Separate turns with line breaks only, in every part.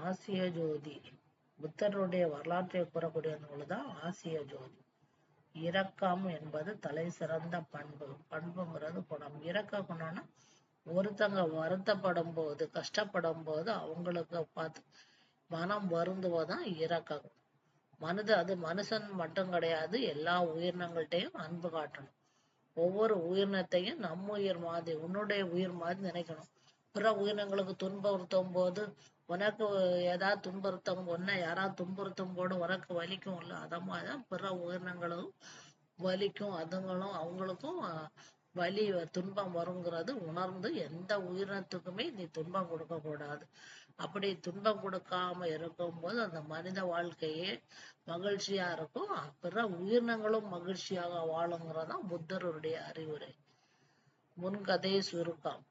ஆசிய ஜோதி. புத்தருடைய வரலாற்றை கூறக்கூடிய நூல் தான் ஆசிய ஜோதி. இரக்கம் என்பது தலை சிறந்த பண்பு. பண்புங்கிறது குணம். இரக்க குணம்னா ஒருத்தங்க வருத்தப்படும் போது கஷ்டப்படும் போது அவங்களுக்கு பார்த்து மனம் வருந்துவதுதான் இரக்கம். மனித அது மனுஷன் மட்டும் கிடையாது எல்லா உயிரினங்கள்ட்டையும் அன்பு காட்டணும். ஒவ்வொரு உயிரினத்தையும் நம்ம உயிர் மாதிரி உன்னுடைய உயிர் மாதிரி நினைக்கணும். பிற உயிரினங்களுக்கு துன்புறுத்தும் போது உனக்கு ஏதாவது துன்புறுத்தம் ஒன்ன யாராவது துன்புறுத்தும் கூட உனக்கு வலிக்கும் இல்ல. அத மாதிரிதான் பிற உயிரினங்களும் வலிக்கும் அதுங்களும் அவங்களுக்கும் வலி துன்பம் வருங்கிறது உணர்ந்து எந்த உயிரினத்துக்குமே நீ துன்பம் கொடுக்க கூடாது. அப்படி துன்பம் கொடுக்காம இருக்கும்போது அந்த மனித வாழ்க்கையே மகிழ்ச்சியா இருக்கும். பிற உயிரினங்களும் மகிழ்ச்சியாக வாழுங்கிறதான் புத்தருடைய அறிவுரை. முன்கதை சுருக்கம்.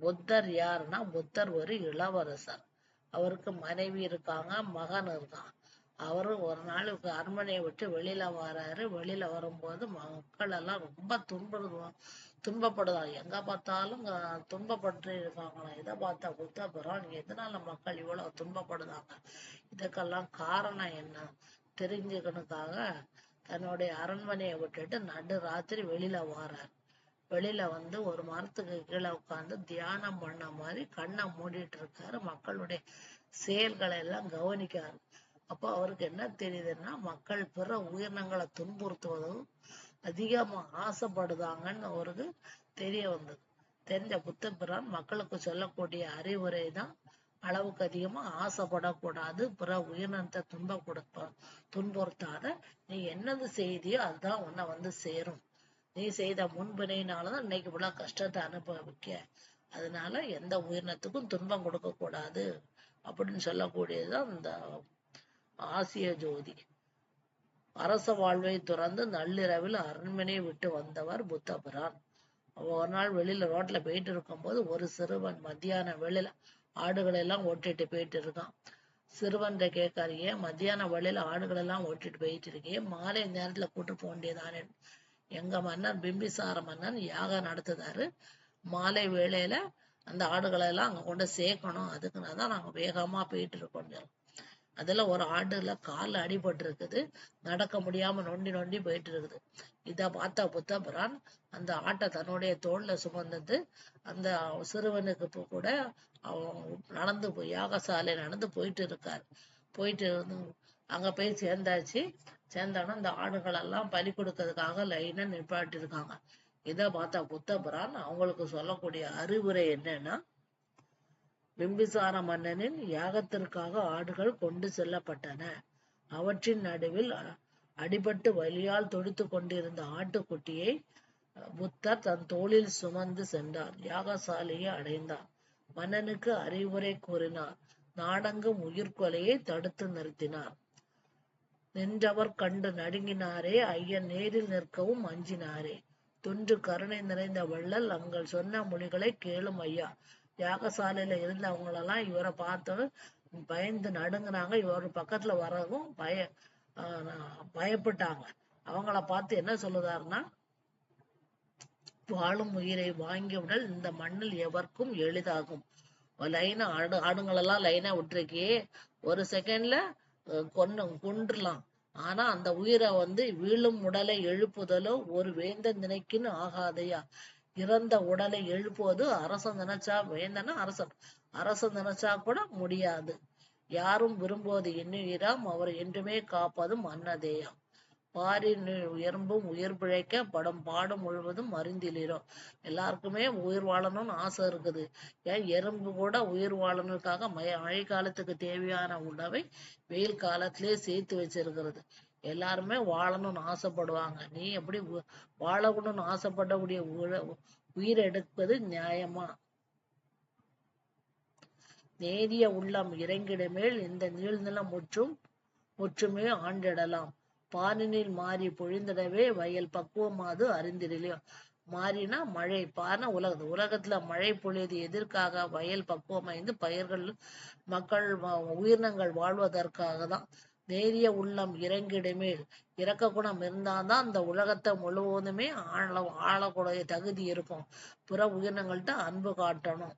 புத்தர் யாருன்னா புத்தர் ஒரு இளவரசர். அவருக்கு மனைவி இருக்காங்க மகன் இருக்கான். அவரு ஒரு நாள் அரண்மனையை விட்டு வெளியில வராரு. வெளியில வரும்போது மக்கள் எல்லாம் ரொம்ப துன்புறுவாங்க துன்பப்படுதான் எங்க பார்த்தாலும் துன்பப்பட்டு இருக்காங்களாம் இதை பார்த்தா புத்த எதனால மக்கள் இவ்வளவு துன்பப்படுதாங்க இதுக்கெல்லாம் காரணம் என்ன? தெரிஞ்சுக்கணுக்காக தன்னுடைய அரண்மனையை விட்டுட்டு நடு ராத்திரி வெளியில வாரார். வெளியில வந்து ஒரு மரத்துக்கு கீழே உட்கார்ந்து தியானம் பண்ண மாதிரி கண்ணை மூடிட்டு இருக்காரு மக்களுடைய செயல்களை எல்லாம் கவனிக்காரு அப்போ அவருக்கு என்ன தெரியுதுன்னா மக்கள் பிற உயிரினங்களை துன்புறுத்துவதும் அதிகமா ஆசைப்படுதாங்கன்னு அவருக்கு தெரிய வந்தது. தெரிஞ்ச புத்த பிரான் மக்களுக்கு சொல்லக்கூடிய அறிவுரை தான் அளவுக்கு அதிகமா ஆசைப்படக்கூடாது பிற உயிரினத்தை துன்ப கொடுப்ப துன்புறுத்தாத நீ என்னது செய்தியோ அதுதான் உன்னை வந்து சேரும். நீ செய்த முன்பினையினாலதான் இன்னைக்கு இவ்வளவு கஷ்டத்தை அனுபவிக்க. அதனால எந்த உயிரினத்துக்கும் துன்பம் கொடுக்க கூடாது அப்படின்னு சொல்லக்கூடியதுதான் இந்த ஆசிய ஜோதி. அரச வாழ்வை துறந்து நள்ளிரவில் அரண்மனையை விட்டு வந்தவர் புத்தபிரான். ஒரு நாள் வெளியில ரோட்ல போயிட்டு இருக்கும்போது ஒரு சிறுவன் மத்தியான வெளியில ஆடுகளை எல்லாம் ஓட்டிட்டு போயிட்டு இருக்கான். சிறுவன் கேட்காரு ஏன் மத்தியான வழியில ஆடுகள் எல்லாம் ஓட்டிட்டு போயிட்டு இருக்கேன். மாலை நேரத்துல கூட்டு போக வேண்டியதானே. எங்க மன்னர் பிம்பிசார மன்னன் யாகம் நடத்துதாரு. மாலை வேளையில அந்த ஆடுகளை எல்லாம் அங்க கொண்டு சேர்க்கணும். அதுக்குன்னு தான் நாங்க வேகமா போயிட்டு இருக்கோம் அதுல ஒரு ஆடுல கால்ல அடிபட்டு இருக்குது நடக்க முடியாம நொண்டி நொண்டி போயிட்டு இருக்குது இத பார்த்த புத்தபிரான் அந்த ஆட்டை தன்னுடைய தோல்ல சுமந்தது. அந்த சிறுவனுக்கு கூட அவன் நடந்து போய் யாகசாலை நடந்து போயிட்டு இருக்காரு. போயிட்டு அங்க போய் சேர்ந்தாச்சு. சேர்ந்தவன அந்த ஆடுகள் எல்லாம் பலி கொடுக்கறதுக்காக லைனா நிப்பாட்டி இருக்காங்க பார்த்தா புத்தபிரான் அவங்களுக்கு சொல்லக்கூடிய அறிவுரை என்னன்னா பிம்பிசார மன்னனின் யாகத்திற்காக ஆடுகள் கொண்டு செல்லப்பட்டன. அவற்றின் நடுவில் அடிபட்டு வலியால் துடித்து கொண்டிருந்த ஆட்டுக்குட்டியை புத்தர் தன் தோளில் சுமந்து சென்றார். யாகசாலையை அடைந்தார். மன்னனுக்கு அறிவுரை கூறினார். நாடங்கும் உயிர்கொலையை தடுத்து நிறுத்தினார். நின்றவர் கண்டு நடுங்கினாரே ஐயன் நேரில் நிற்கவும் அஞ்சினாரே. துன்று கருணை நிறைந்த வள்ளல் அங்கள் சொன்ன மொழிகளை கேளும் ஐயா. யாகசாலையில இருந்தவங்களெல்லாம் இவரை பார்த்து பயந்து நடுங்குனாங்க. இவர் பக்கத்துல வரவும் பய ஆஹ் பயப்பட்டாங்க. அவங்கள பார்த்து என்ன சொல்லுதாருன்னா வாழும் உயிரை வாங்கியவுடல் இந்த மண்ணில் எவர்க்கும் எளிதாகும். லைனா ஆடு ஆடுங்களெல்லாம் லைனா விட்டுருக்கியே. ஒரு செகண்ட்ல கொன்னு கொண்டுலாம் ஆனா அந்த உயிரை வந்து வீழும் உடலை எழுப்புதலோ ஒரு வேந்தன் நினைக்குன்னு ஆகாதையா? இறந்த உடலை எழுப்புவது அரசன் நினைச்சா வேந்தனா அரசன். அரசன் நினைச்சா கூட முடியாது. யாரும் விரும்புவது இன்னுயிராம் அவர் என்றுமே காப்பதும் அன்னதேயம். பாரின் உயர்ம்பும் உயிர் பிழைக்க படம் பாடம் முழுவதும் அறிந்திலிரும். எல்லாருக்குமே உயிர் வாழணும்னு ஆசை இருக்குது. ஏன்? எறும்பு கூட உயிர் வாழணுக்காக மழை மழை காலத்துக்கு தேவையான உணவை வெயில் காலத்திலே சேர்த்து வச்சிருக்கிறது. எல்லாருமே வாழணும்னு ஆசைப்படுவாங்க. நீ எப்படி வாழணும்னு ஆசைப்படக்கூடிய உயிர் எடுப்பது நியாயமா? நேரிய உள்ளம் இறங்கிடமேல் இந்த நீள்நிலம் முற்றும் முற்றுமே ஆண்டிடலாம். பானினில் மாறி பொழிந்திடவே வயல் பக்குவமாது அறிந்திடலையும் மாறினா மழை பான உலகத்து உலகத்துல மழை பொழியது எதற்காக? வயல் பக்குவமைந்து பயிர்கள் மக்கள் உயிரினங்கள் வாழ்வதற்காக தான் நேரிய உள்ளம் இறங்கிடமேல் இறக்க குணம் இருந்தாதான் இந்த உலகத்தை முழுவதுமே ஆள ஆளக்கூடிய தகுதி இருக்கும். பிற உயிரினங்கள்ட்ட அன்பு காட்டணும்.